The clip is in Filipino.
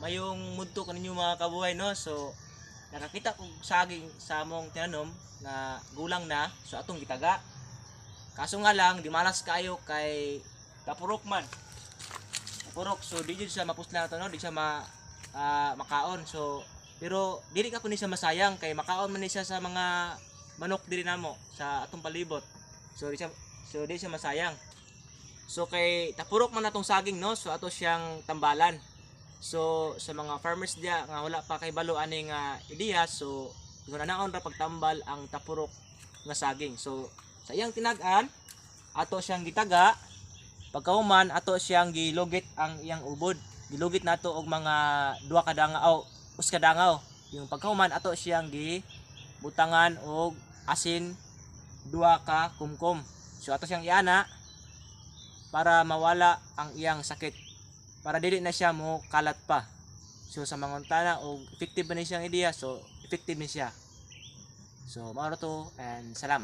mayong mudto kaninyo mga kabuhay no. So nakakita ko saging sa among tinanom na gulang na so atong gitaga. Kaso nga lang di malas kayo kay tapurok man. Tapurok so di jud siya mapusla to no, di siya ma ah, makaon. So pero dili ka kundi siya masayang kay makaon man ni siya sa mga manok diri namo sa atong palibot. So di siya so di siya masayang. So kay tapurok man natong saging no, so ato siyang tambalan. So sa mga farmers dia nga wala pa kay balo ani nga ideya, so kung naon ra pagtambal ang tapurok nga saging. So sa iyang tinag-an ato siyang gitaga pagkahuman ato siyang gilugit ang iyang ubod. Gilugit nato og mga duha ka dangaw, us ka dangaw. Yung pagkahuman ato siyang gi butangan og asin duha ka kumkum. So ato siyang iana para mawala ang iyang sakit para dili na siya mo kalat pa. So sa mga untana og effective ni siyang ideya so effective ni siya. So mao to and salamat